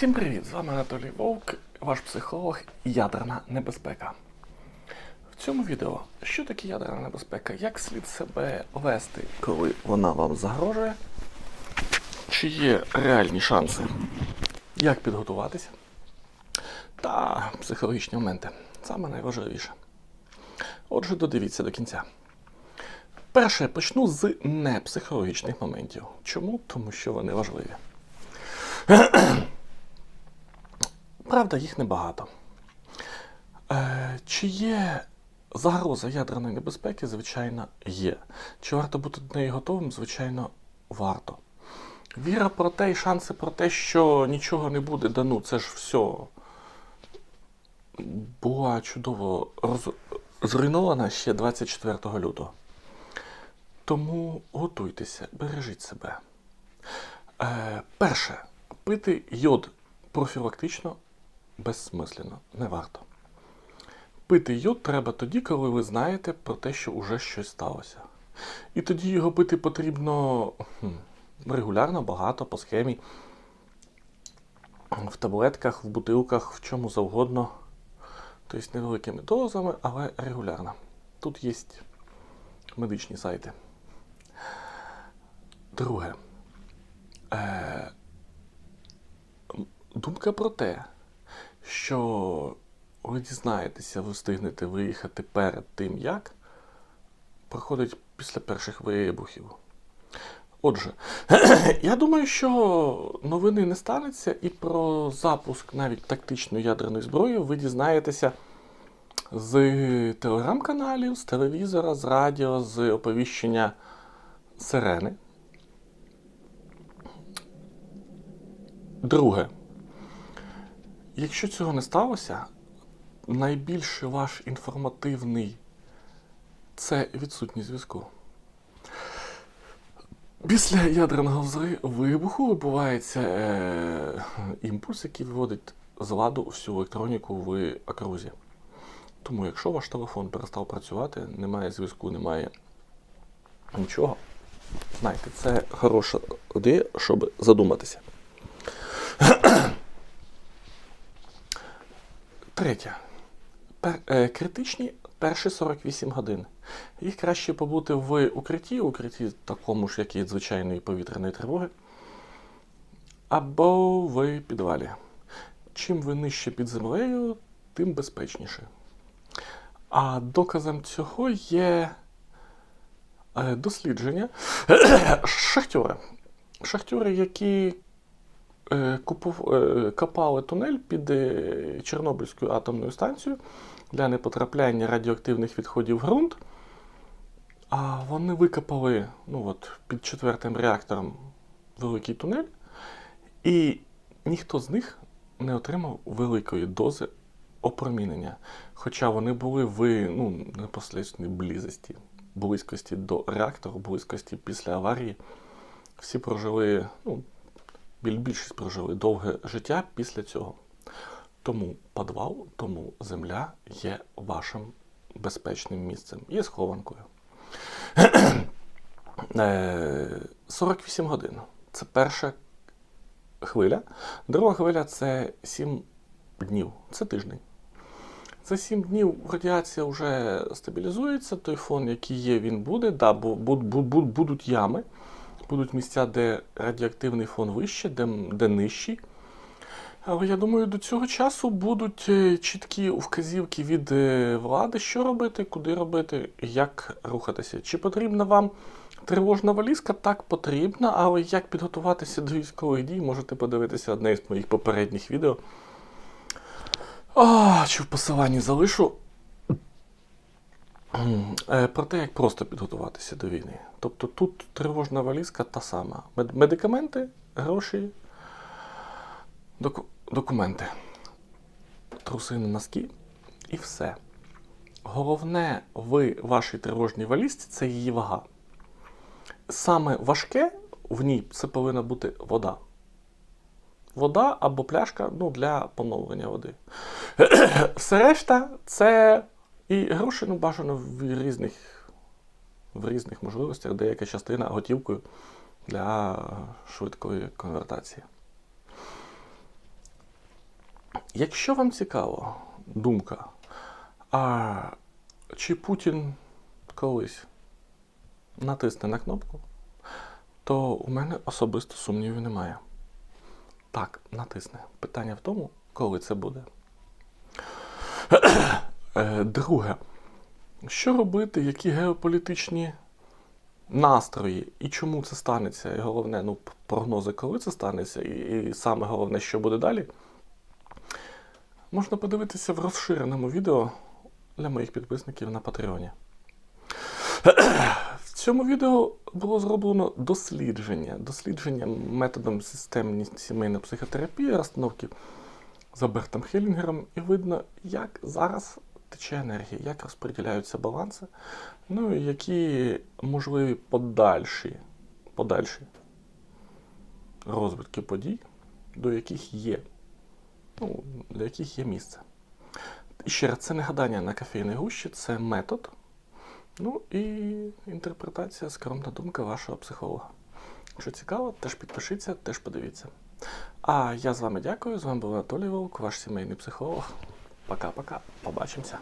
Всім привіт! З вами Анатолій Вовк, ваш психолог Ядерна небезпека. В цьому відео що таке ядерна небезпека, як слід себе вести, коли вона вам загрожує, чи є реальні шанси, як підготуватися, та психологічні моменти. Саме найважливіше. Отже, додивіться до кінця. Перше, почну з непсихологічних моментів. Чому? Тому що вони важливі. Правда, їх небагато. Е, чи є загроза ядерної небезпеки? Звичайно, є. Чи варто бути до неї готовим? Звичайно, варто. Віра про те і шанси про те, що нічого не буде, да ну це ж все була чудово роз... зруйнована ще 24 лютого. Тому готуйтеся, бережіть себе. Е, перше, пити йод профілактично безсмислено, не варто. Пити йод треба тоді, коли ви знаєте про те, що вже щось сталося. І тоді його пити потрібно регулярно, багато, по схемі, в таблетках, в бутилках, в чому завгодно. Тобто невеликими дозами, але регулярно. Тут є медичні сайти. Друге. Е, думка про те, що ви дізнаєтеся, ви встигнете виїхати перед тим, як проходить після перших вибухів. Отже, я думаю, що новини не станеться, і про запуск навіть тактичної ядерної зброї ви дізнаєтеся з телеграм-каналів, з телевізора, з радіо, з оповіщення сирени. Друге. Якщо цього не сталося, найбільше ваш інформативний це відсутність зв'язку. Після ядерного вибуху вибувається е, імпульс, який виводить з ладу всю електроніку в окрузі. Тому, якщо ваш телефон перестав працювати, немає зв'язку, немає нічого, знайте, це хороша ідея, щоб задуматися. Третє. Пер, е, критичні перші 48 годин. Їх краще побути в укритті, укритті такому ж, як і звичайної повітряної тривоги, або в підвалі. Чим ви нижче під землею, тим безпечніше. А доказом цього є е, дослідження шахтери. Шахтери, які копали тунель під е, Чорнобильською атомною станцією для непотрапляння радіоактивних відходів в ґрунт. А вони викопали ну от, під четвертим реактором великий тунель, і ніхто з них не отримав великої дози опромінення. Хоча вони були в ну, непосередній близості, близькості до реактору, близькості після аварії. Всі прожили, ну, більшість прожили довге життя після цього. Тому підвал, тому земля є вашим безпечним місцем, є схованкою. Е, 48 годин. Це перша хвиля. Друга хвиля це 7 днів. Це тиждень. За 7 днів радіація вже стабілізується, той фон, який є, він буде. Да, бу- будуть ями, будуть місця, де радіоактивний фон вище, де, де нижчий. Але я думаю, до цього часу будуть е, чіткі вказівки від е, влади, що робити, куди робити, як рухатися. Чи потрібна вам тривожна валізка? Так, потрібна, але як підготуватися до військових дій, можете подивитися одне із моїх попередніх відео. А, чи в посиланні залишу. Е, Про те, як просто підготуватися до війни. Тобто тут тривожна валізка та сама. Медикаменти, гроші, доку- документи, трусини, носки і все. Головне в вашій тривожній валізці це її вага. Саме важке в ній це повинна бути вода. Вода або пляшка ну, для поновлення води. Все решта це і гроші ну, бажано в різних, в різних можливостях, деяка частина готівкою для швидкої конвертації. Якщо вам цікаво думка, а чи Путін колись натисне на кнопку, то у мене особисто сумнівів немає. Так, натисне. Питання в тому, коли це буде. Е, Друге, що робити, які геополітичні настрої і чому це станеться? І головне, ну, прогнози, коли це станеться, і, і саме головне, що буде далі. Можна подивитися в розширеному відео для моїх підписників на Патреоні. В цьому відео було зроблено дослідження. Дослідження методом системні сімейної психотерапії, розстановки за Бертом Хелінгером, і видно, як зараз тече енергія, як розподіляються баланси, ну і які можливі подальші, подальші розвитки подій, до яких є, ну, для яких є місце. І ще раз, це не гадання на кофейній гущі, це метод. Ну і інтерпретація, скромна думка вашого психолога. Якщо цікаво, теж підпишіться, теж подивіться. А я з вами дякую. З вами був Анатолій Вовк, ваш сімейний психолог. Пока-пока. Побачимося.